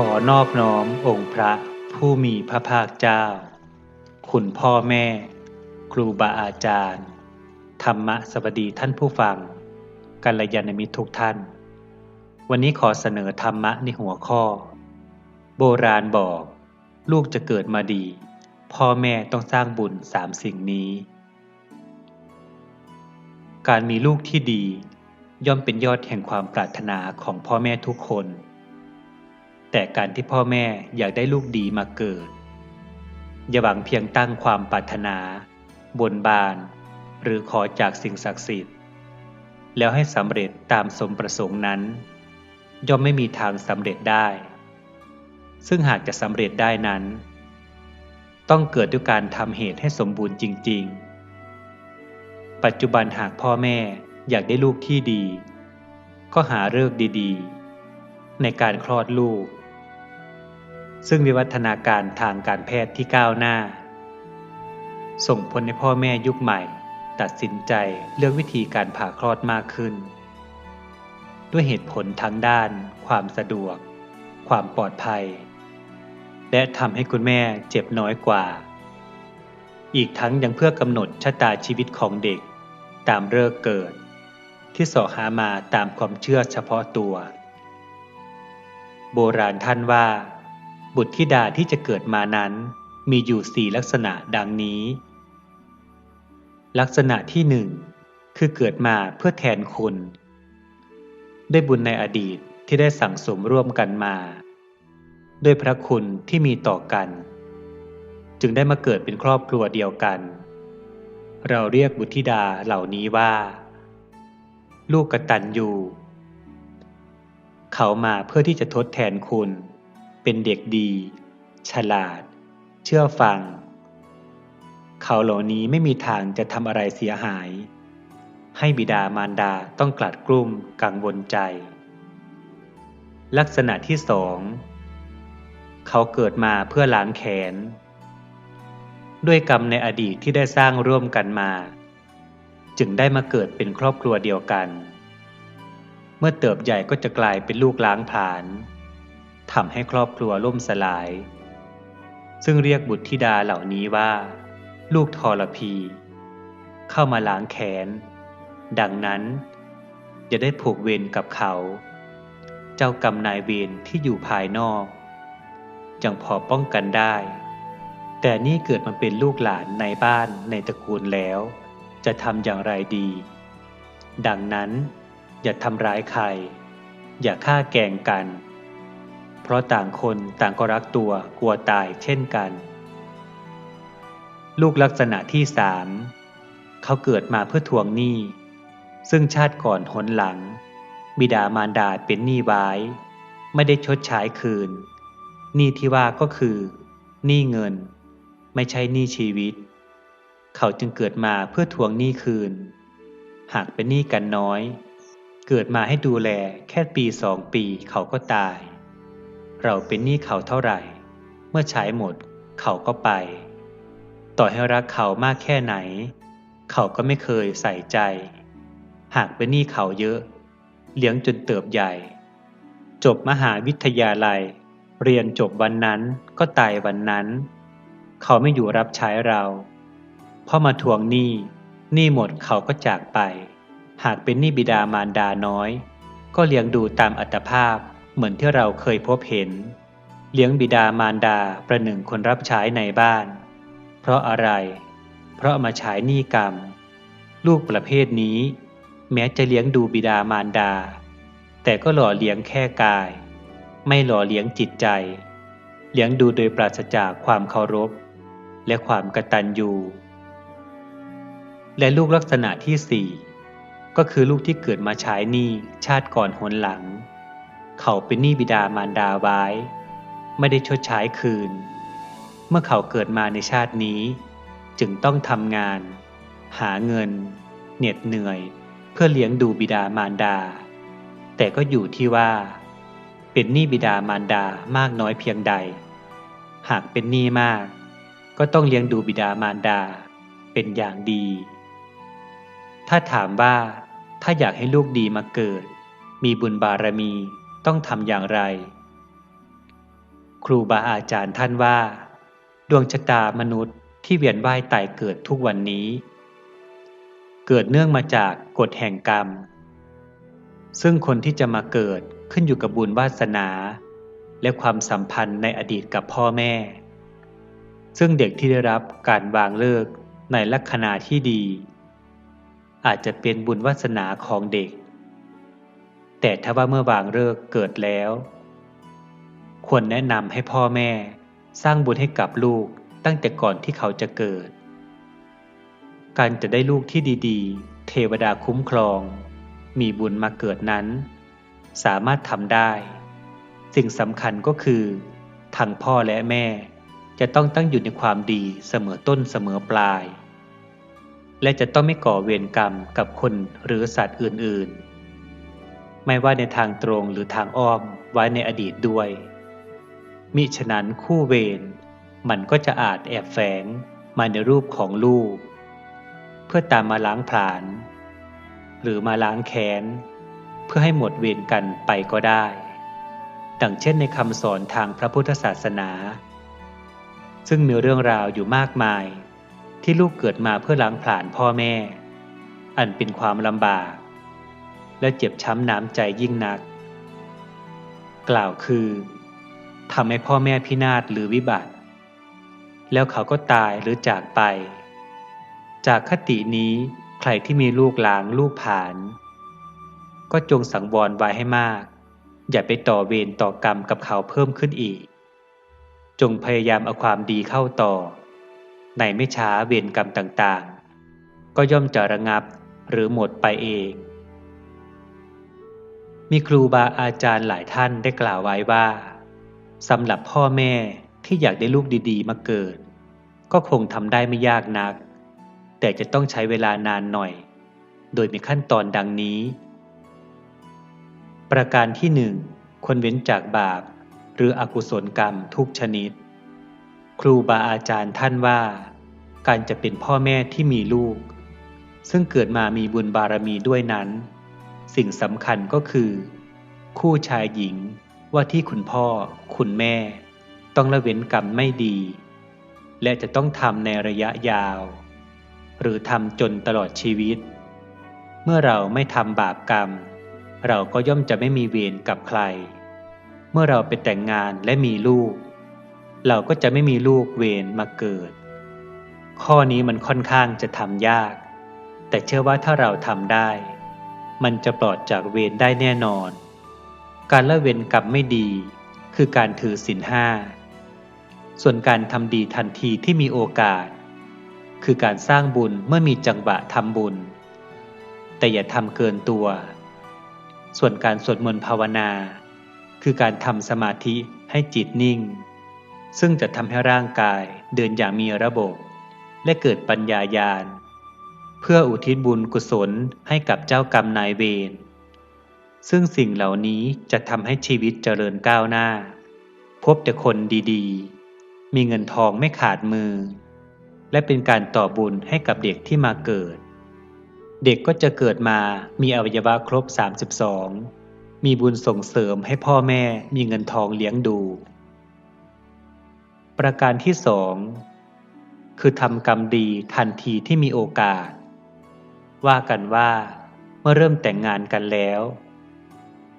ขอนอบน้อมองค์พระผู้มีพระภาคเจ้า คุณพ่อแม่ ครูบาอาจารย์ ธรรมะสวัสดีท่านผู้ฟัง กัลยาณมิตรทุกท่าน วันนี้ขอเสนอธรรมะในหัวข้อ โบราณบอก ลูกจะเกิดมาดี พ่อแม่ต้องสร้างบุญสามสิ่งนี้ การมีลูกที่ดี ย่อมเป็นยอดแห่งความปรารถนาของพ่อแม่ทุกคน แต่การที่พ่อแม่อยากได้ลูกดีมาเกิด อย่าหวังเพียงตั้งความปรารถนา บนบาน หรือขอจากสิ่งศักดิ์สิทธิ์ แล้วให้สำเร็จตามสมประสงค์นั้น ย่อมไม่มีทางสำเร็จได้ ซึ่งหากจะสำเร็จได้นั้น ต้องเกิดด้วยการทำเหตุให้สมบูรณ์จริง ๆ ปัจจุบันหากพ่อแม่อยากได้ลูกที่ดี ก็หาเลิกดีๆ ในการคลอดลูก ซึ่งวิวัฒนาการทางการแพทย์ที่ก้าวหน้า ส่งผลให้พ่อแม่ยุคใหม่ ตัดสินใจเลือกวิธีการผ่าคลอดมากขึ้น ด้วยเหตุผลทั้งด้าน ความสะดวก ความปลอดภัย และทำให้คุณแม่เจ็บน้อยกว่า อีกทั้งยังเพื่อกำหนดชะตาชีวิตของเด็ก ตามเลิกเกิด ที่สอหามาตามความเชื่อเฉพาะตัว โบราณท่านว่า บุตรธิดาที่จะเกิดมานั้น มีอยู่สี่ลักษณะดังนี้ ลักษณะที่หนึ่งคือเกิดมาเพื่อแทนคุณ ได้บุญในอดีตที่ได้สั่งสมร่วมกันมา ด้วยพระคุณที่มีต่อกัน จึงได้มาเกิดเป็นครอบครัวเดียวกัน เราเรียกบุตรธิดาเหล่านี้ว่า ลูกกตัญญูเขามาเพื่อที่จะทดแทนคุณ เป็นเด็กดี ฉลาด เชื่อฟัง เขาเหล่านี้ไม่มีทางจะทำอะไรเสียหาย ให้บิดามารดาต้องกลัดกลุ้มกังวลใจ ลักษณะที่สองเขาเกิดมาเพื่อล้างแค้นด้วยกรรมในอดีตที่ได้สร้างร่วมกันมา จึงได้มาเกิดเป็นครอบครัวเดียวกัน เมื่อเติบใหญ่ก็จะกลายเป็นลูกล้างผลาญ ทำให้ครอบครัวล่มสลาย ซึ่งเรียกบุตรธิดาเหล่านี้ว่า ลูกทรพี เข้ามาล้างแค้น ดังนั้นจะได้ผูกเวรกับเขา เจ้ากรรมนายเวรที่อยู่ภายนอกยังพอป้องกันได้ แต่นี่เกิดมาเป็นลูกหลานในบ้านในตระกูลแล้ว จะทำอย่างไรดี ดังนั้น อย่าทำร้ายใคร อย่าฆ่าแกงกัน เพราะต่างคนต่างก็รักตัวกลัวตายเช่นกัน ลูกลักษณะที่สามเขาเกิดมาเพื่อทวงหนี้ ซึ่งชาติก่อนหนหลัง บิดามารดาเป็นหนี้ไว้ ไม่ได้ชดใช้คืน หนี้ที่ว่าก็คือ หนี้เงิน ไม่ใช่หนี้ชีวิต เขาจึงเกิดมาเพื่อทวงหนี้คืน หากเป็นหนี้กันน้อย เกิดมาให้ดูแลแค่ปีสองปีเขาก็ตาย เราเป็นหนี้เขาเท่าไหร่ เมื่อใช้หมดเขาก็ไป ต่อให้รักเขามากแค่ไหน เขาก็ไม่เคยใส่ใจ หากเป็นหนี้เขาเยอะ เลี้ยงจนเติบใหญ่ จบมหาวิทยาลัย เรียนจบวันนั้นก็ตายวันนั้น เขาไม่อยู่รับใช้เราพอมาทวงหนี้หนี้หมดเขาก็จากไป หากเป็นหนี้บิดามารดาน้อย ก็เลี้ยงดูตามอัตภาพ เหมือนที่เราเคยพบเห็น เลี้ยงบิดามารดาประหนึ่งคนรับใช้ในบ้าน เพราะอะไร เพราะมาใช้หนี้กรรม ลูกประเภทนี้ แม้จะเลี้ยงดูบิดามารดา แต่ก็หล่อเลี้ยงแค่กาย ไม่หล่อเลี้ยงจิตใจ เลี้ยงดูโดยปราศจากความเคารพ และความกตัญญูและลูกลักษณะที่สี่ก็คือลูกที่เกิดมาใช้หนี้ชาติก่อนหนหลัง เขาเป็นหนี้บิดามารดาไว้ ไม่ได้ชดใช้คืน เมื่อเขาเกิดมาในชาตินี้ จึงต้องทำงาน หาเงิน เหน็ดเหนื่อย เพื่อเลี้ยงดูบิดามารดา แต่ก็อยู่ที่ว่า เป็นหนี้บิดามารดามากน้อยเพียงใด หากเป็นหนี้มาก ก็ต้องเลี้ยงดูบิดามารดาเป็นอย่างดี ถ้าถามว่าถ้าอยากให้ลูกดีมาเกิด มีบุญบารมี ต้องทำอย่างไร ครูบาอาจารย์ท่านว่า ดวงชะตามนุษย์ที่เวียนว่ายตายเกิดทุกวันนี้ เกิดเนื่องมาจากกฎแห่งกรรม ซึ่งคนที่จะมาเกิดขึ้นอยู่กับบุญวาสนา และความสัมพันธ์ในอดีตกับพ่อแม่ ซึ่งเด็กที่ได้รับการวางเลิกในลัคนาที่ดี อาจจะเป็นบุญวาสนาของเด็ก แต่ถ้าว่าเมื่อวางเลิกเกิดแล้ว ควรแนะนำให้พ่อแม่ สร้างบุญให้กับลูกตั้งแต่ก่อนที่เขาจะเกิด การจะได้ลูกที่ดีๆ เทวดาคุ้มครอง มีบุญมาเกิดนั้น สามารถทำได้ สิ่งสำคัญก็คือทางพ่อและแม่ จะต้องตั้งอยู่ในความดีเสมอต้นเสมอปลาย และจะต้องไม่ก่อเวรกรรมกับคนหรือสัตว์อื่นๆ ไม่ว่าในทางตรงหรือทางอ้อมไว้ในอดีตด้วย มิฉะนั้นคู่เวรมันก็จะอาจแอบแฝงมาในรูปของลูก เพื่อตามมาล้างผลาญหรือมาล้างแค้น เพื่อให้หมดเวรกันไปก็ได้ ดังเช่นในคำสอนทางพระพุทธศาสนา ซึ่งมีเรื่องราวอยู่มากมาย ที่ลูกเกิดมาเพื่อล้างผลาญพ่อแม่ อันเป็นความลำบาก และเจ็บช้ำน้ำใจยิ่งนัก กล่าวคือทำให้พ่อแม่พินาศหรือวิบัติ แล้วเขาก็ตายหรือจากไป จากคตินี้ใครที่มีลูกหลางลูกผาน ก็จงสังวรไว้ให้มาก อย่าไปต่อเวรต่อกรรมกับเขาเพิ่มขึ้นอีก จงพยายามเอาความดีเข้าต่อ ในไม่ช้าเวรกรรมต่างๆ ก็ย่อมจะระงับหรือหมดไปเอง มีครูบาอาจารย์หลายท่านได้กล่าวไว้ว่าสำหรับพ่อแม่ที่อยากได้ลูกดีๆ มาเกิด ก็คงทำได้ไม่ยากนัก แต่จะต้องใช้เวลานานหน่อย โดยมีขั้นตอนดังนี้ ประการที่หนึ่งควรเว้นจากบาป หรืออกุศลกรรมทุกชนิด ครูบาอาจารย์ท่านว่า การจะเป็นพ่อแม่ที่มีลูก ซึ่งเกิดมามีบุญบารมีด้วยนั้น สิ่งสำคัญก็คือ คู่ชายหญิงว่าที่คุณพ่อ คุณแม่ ต้องละเว้นกรรมไม่ดี และจะต้องทำในระยะยาว หรือทำจนตลอดชีวิต เมื่อเราไม่ทำบาปกรรม เราก็ย่อมจะไม่มีเวรกับใคร เมื่อเราไปแต่งงานและมีลูก เราก็จะไม่มีลูกเวรมาเกิด ข้อนี้มันค่อนข้างจะทำยาก แต่เชื่อว่าถ้าเราทำได้ มันจะปลอดจากเวรได้แน่นอน การละเว้นกรรมไม่ดี คือการถือศีลห้า ส่วนการทำดีทันทีที่มีโอกาส คือการสร้างบุญเมื่อมีจังหวะทำบุญ แต่อย่าทำเกินตัว ส่วนการสวดมนต์ภาวนา คือการทำสมาธิให้จิตนิ่ง ซึ่งจะทำให้ร่างกายเดินอย่างมีระบบ และเกิดปัญญายาณ เพื่ออุทิศบุญกุศลให้กับเจ้ากรรมนายเวร ซึ่งสิ่งเหล่านี้จะทำให้ชีวิตเจริญก้าวหน้า พบแต่คนดีๆ มีเงินทองไม่ขาดมือ และเป็นการต่อบุญให้กับเด็กที่มาเกิด เด็กก็จะเกิดมามีอวัยวะครบ 32 มีบุญส่งเสริมให้พ่อแม่มีเงินทองเลี้ยงดู ประการที่สองคือทำกรรมดีทันทีที่มีโอกาส ว่ากันว่าเมื่อเริ่มแต่งงานกันแล้ว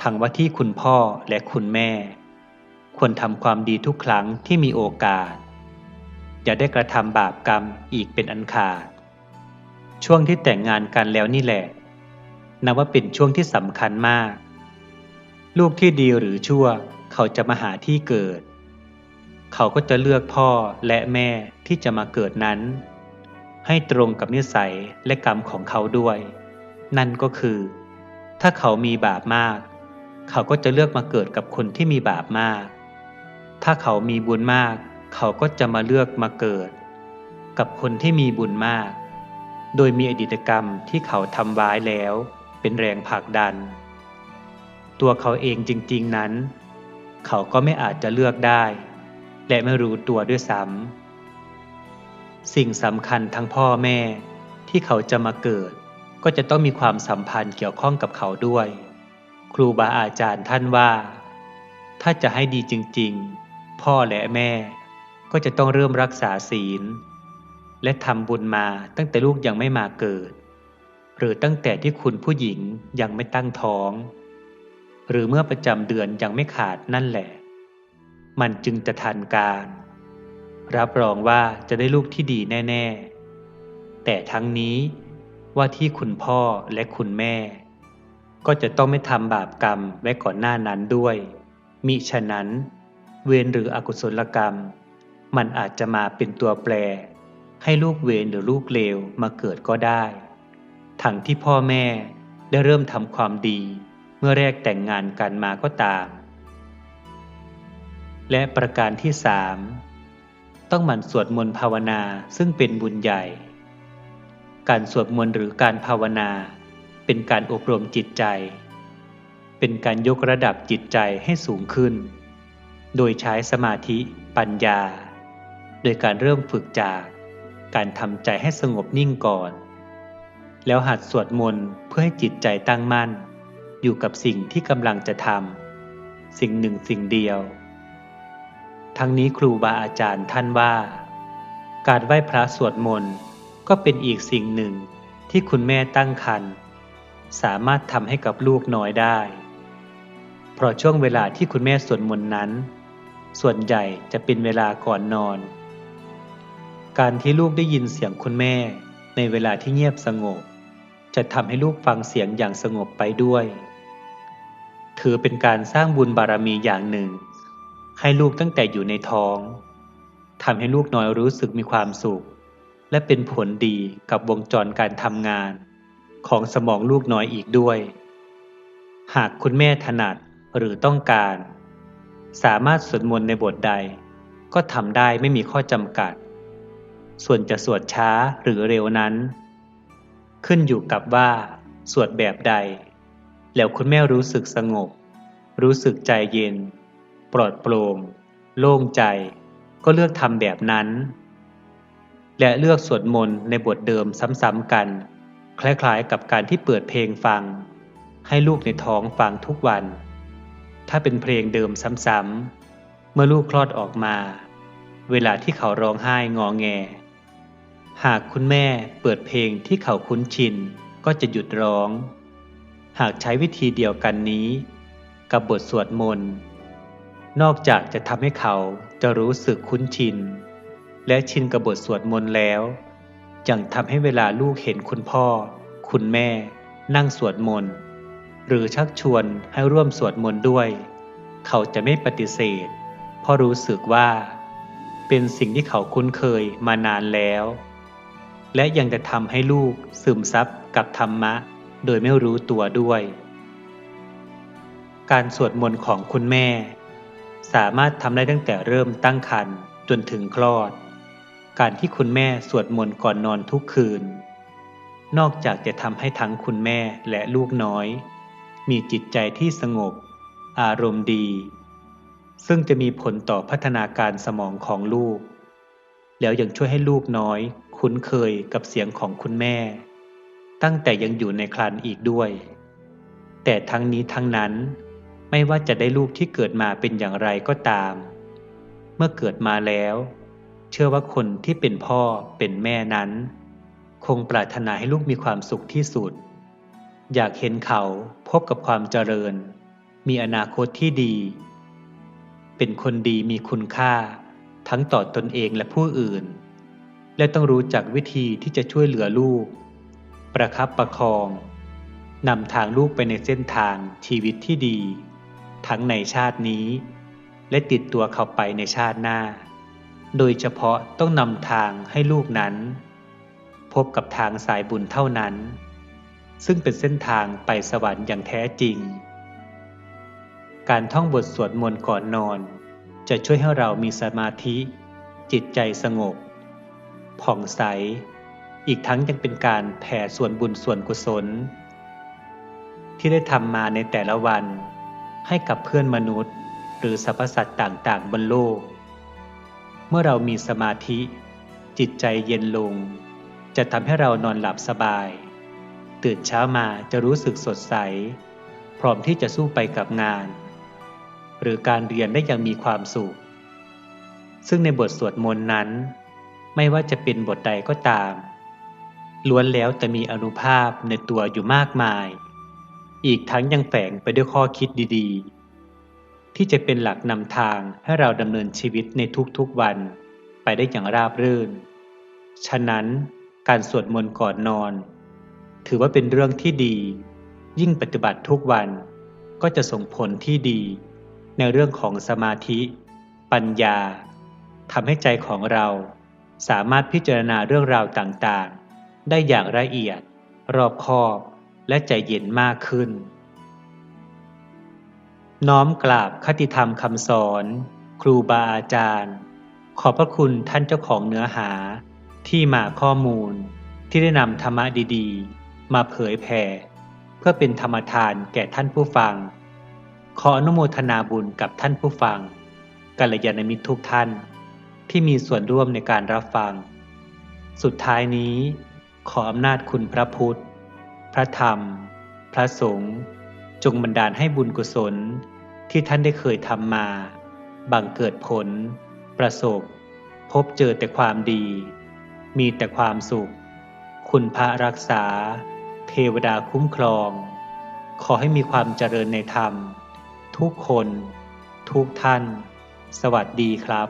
ทางว่าที่คุณพ่อและคุณแม่ ควรทำความดีทุกครั้งที่มีโอกาส อย่าได้กระทำบาปกรรมอีกเป็นอันขาด ช่วงที่แต่งงานกันแล้วนี่แหละนับว่าเป็นช่วงที่สำคัญมาก ลูกที่ดีหรือชั่วเขาจะมาหาที่เกิด เขาก็จะเลือกพ่อและแม่ที่จะมาเกิดนั้น ให้ตรงกับนิสัยและกรรมของเขาด้วย นั่นก็คือ ถ้าเขามีบาปมาก เขาก็จะเลือกมาเกิดกับคนที่มีบาปมาก ถ้าเขามีบุญมาก เขาก็จะมาเลือกมาเกิด กับคนที่มีบุญมาก โดยมีอดีตกรรมที่เขาทำไว้แล้ว เป็นแรงผลักดัน ตัวเขาเองจริง ๆนั้น เขาก็ไม่อาจจะเลือกได้ และไม่รู้ตัวด้วยซ้ำ สิ่งสำคัญทั้งพ่อแม่ ที่เขาจะมาเกิด ก็จะต้องมีความสัมพันธ์เกี่ยวข้องกับเขาด้วย ครูบาอาจารย์ท่านว่า ถ้าจะให้ดีจริงๆ พ่อและแม่ ก็จะต้องเริ่มรักษาศีล และทำบุญมาตั้งแต่ลูกยังไม่มาเกิด หรือตั้งแต่ที่คุณผู้หญิงยังไม่ตั้งท้อง หรือเมื่อประจำเดือนยังไม่ขาดนั่นแหละ มันจึงจะทันการ รับรองว่าจะได้ลูกที่ดีแน่ ๆ แต่ทั้งนี้ว่าที่คุณพ่อและคุณแม่ ก็จะต้องไม่ทำบาปกรรมไว้ก่อนหน้านั้นด้วย มิฉะนั้น เวรหรืออกุศลกรรม มันอาจจะมาเป็นตัวแปร ให้ลูกเวรหรือลูกเลวมาเกิดก็ได้ ทั้งที่พ่อแม่ได้เริ่มทำความดี เมื่อแรกแต่งงานกันมาก็ตาม และประการที่สาม ต้องหมั่นสวดมนต์ภาวนาซึ่งเป็นบุญใหญ่ การสวดมนต์หรือการภาวนา เป็นการอบรมจิตใจ เป็นการยกระดับจิตใจให้สูงขึ้น โดยใช้สมาธิปัญญา โดยการเริ่มฝึกจากการทำใจให้สงบนิ่งก่อน แล้วหัดสวดมนต์เพื่อให้จิตใจตั้งมั่น อยู่กับสิ่งที่กำลังจะทำสิ่งหนึ่งสิ่งเดียว ทั้งนี้ครูบาอาจารย์ท่านว่า การไหว้พระสวดมนต์ก็เป็นอีกสิ่งหนึ่งที่คุณแม่ตั้งครรภ์สามารถทำให้กับลูกน้อยได้ เพราะช่วงเวลาที่คุณแม่สวดมนต์นั้น ส่วนใหญ่จะเป็นเวลาก่อนนอน การที่ลูกได้ยินเสียงคุณแม่ในเวลาที่เงียบสงบ จะทำให้ลูกฟังเสียงอย่างสงบไปด้วย ถือเป็นการสร้างบุญบารมีอย่างหนึ่ง ให้ลูกตั้งแต่อยู่ในท้องทำให้ลูกน้อยรู้สึกมีความสุข และเป็นผลดีกับวงจรการทำงาน ของสมองลูกน้อยอีกด้วย หากคุณแม่ถนัดหรือต้องการ สามารถสวดมนต์ในบทใด ก็ทำได้ไม่มีข้อจำกัด ส่วนจะสวดช้าหรือเร็วนั้น ขึ้นอยู่กับว่า สวดแบบใด แล้วคุณแม่รู้สึกสงบ รู้สึกใจเย็น ปลอดโปร่ง โล่งใจ ก็เลือกทำแบบนั้น และเลือกสวดมนต์ในบทเดิมซ้ำๆกัน คล้ายๆกับการที่เปิดเพลงฟัง ให้ลูกในท้องฟังทุกวัน ถ้าเป็นเพลงเดิมซ้ำๆเมื่อลูกคลอดออกมา เวลาที่เขาร้องไห้งอแง หากคุณแม่เปิดเพลงที่เขาคุ้นชินก็จะหยุดร้อง หากใช้วิธีเดียวกันนี้ กับบทสวดมนต์ นอกจากจะทำให้เขาจะรู้สึกคุ้นชิน และชินกับบทสวดมนต์แล้ว ยังทำให้เวลาลูกเห็นคุณพ่อ คุณแม่ นั่งสวดมนต์ หรือชักชวนให้ร่วมสวดมนต์ด้วย เขาจะไม่ปฏิเสธ เพราะรู้สึกว่า เป็นสิ่งที่เขาคุ้นเคยมานานแล้ว และยังจะทำให้ลูกซึมซับกับธรรมะ โดยไม่รู้ตัวด้วย การสวดมนต์ของคุณแม่ สามารถทำได้ตั้งแต่เริ่มตั้งครรภ์จนถึงคลอด การที่คุณแม่สวดมนต์ก่อนนอนทุกคืน นอกจากจะทำให้ทั้งคุณแม่และลูกน้อย มีจิตใจที่สงบ อารมณ์ดี ซึ่งจะมีผลต่อพัฒนาการสมองของลูก แล้วยังช่วยให้ลูกน้อย คุ้นเคยกับเสียงของคุณแม่ ตั้งแต่ยังอยู่ในครรภ์อีกด้วย แต่ทั้งนี้ทั้งนั้น ไม่ว่าจะได้ลูกที่เกิดมาเป็นอย่างไรก็ตาม เมื่อเกิดมาแล้ว เชื่อว่าคนที่เป็นพ่อเป็นแม่นั้น คงปรารถนาให้ลูกมีความสุขที่สุด อยากเห็นเขาพบกับความเจริญ มีอนาคตที่ดี เป็นคนดีมีคุณค่า ทั้งต่อตนเองและผู้อื่น และต้องรู้จักวิธีที่จะช่วยเหลือลูก ประคับประคองนำทางลูกไปในเส้นทางชีวิตที่ดี ทั้งในชาตินี้ และติดตัวเขาไปในชาติหน้า โดยเฉพาะต้องนำทางให้ลูกนั้น พบกับทางสายบุญเท่านั้น ซึ่งเป็นเส้นทางไปสวรรค์อย่างแท้จริง การท่องบทสวดมนต์ก่อนนอน จะช่วยให้เรามีสมาธิ จิตใจสงบ ผ่องใส อีกทั้งยังเป็นการแผ่ส่วนบุญส่วนกุศล ที่ได้ทำมาในแต่ละวัน ให้กับเพื่อนมนุษย์ หรือสรรพสัตว์ต่างๆ บนโลก เมื่อเรามีสมาธิ จิตใจเย็นลง จะทำให้เรานอนหลับสบาย ตื่นเช้ามาจะรู้สึกสดใส พร้อมที่จะสู้ไปกับงาน หรือการเรียนได้อย่างมีความสุข ซึ่งในบทสวดมนต์นั้น ไม่ว่าจะเป็นบทใดก็ตามล้วนแล้วแต่มีอนุภาพในตัวอยู่มากมาย อีกทั้งยังแฝงไปด้วยข้อคิดดีๆ ที่จะเป็นหลักนำทางให้เราดำเนินชีวิตในทุกๆวันไปได้อย่างราบรื่น ฉะนั้นการสวดมนต์ก่อนนอน ถือว่าเป็นเรื่องที่ดี ยิ่งปฏิบัติทุกวันก็จะส่งผลที่ดี ในเรื่องของสมาธิ ปัญญาทำให้ใจของเราสามารถพิจารณาเรื่องราวต่างๆ ได้อย่างละเอียด รอบคอบ และใจเย็นมากขึ้น น้อมกราบคติธรรมคำสอน ครูบาอาจารย์ ขอบพระคุณท่านเจ้าของเนื้อหาที่มาข้อมูลที่ได้นำธรรมะดีๆ มาเผยแผ่ เพื่อเป็นธรรมทานแก่ท่านผู้ฟัง ขออนุโมทนาบุญกับท่านผู้ฟังกัลยาณมิตรทุกท่านที่มีส่วนร่วมในการรับฟัง สุดท้ายนี้ขออำนาจคุณพระพุทธ ระธรรม พระสงฆ์จงบันดาลให้บุญกุศลที่ท่านได้เคยทำมา บังเกิดผล ประสบ พบเจอแต่ความดี มีแต่ความสุข คุณพระรักษา เทวดาคุ้มครอง ขอให้มีความเจริญในธรรม ทุกคน ทุกท่าน สวัสดีครับ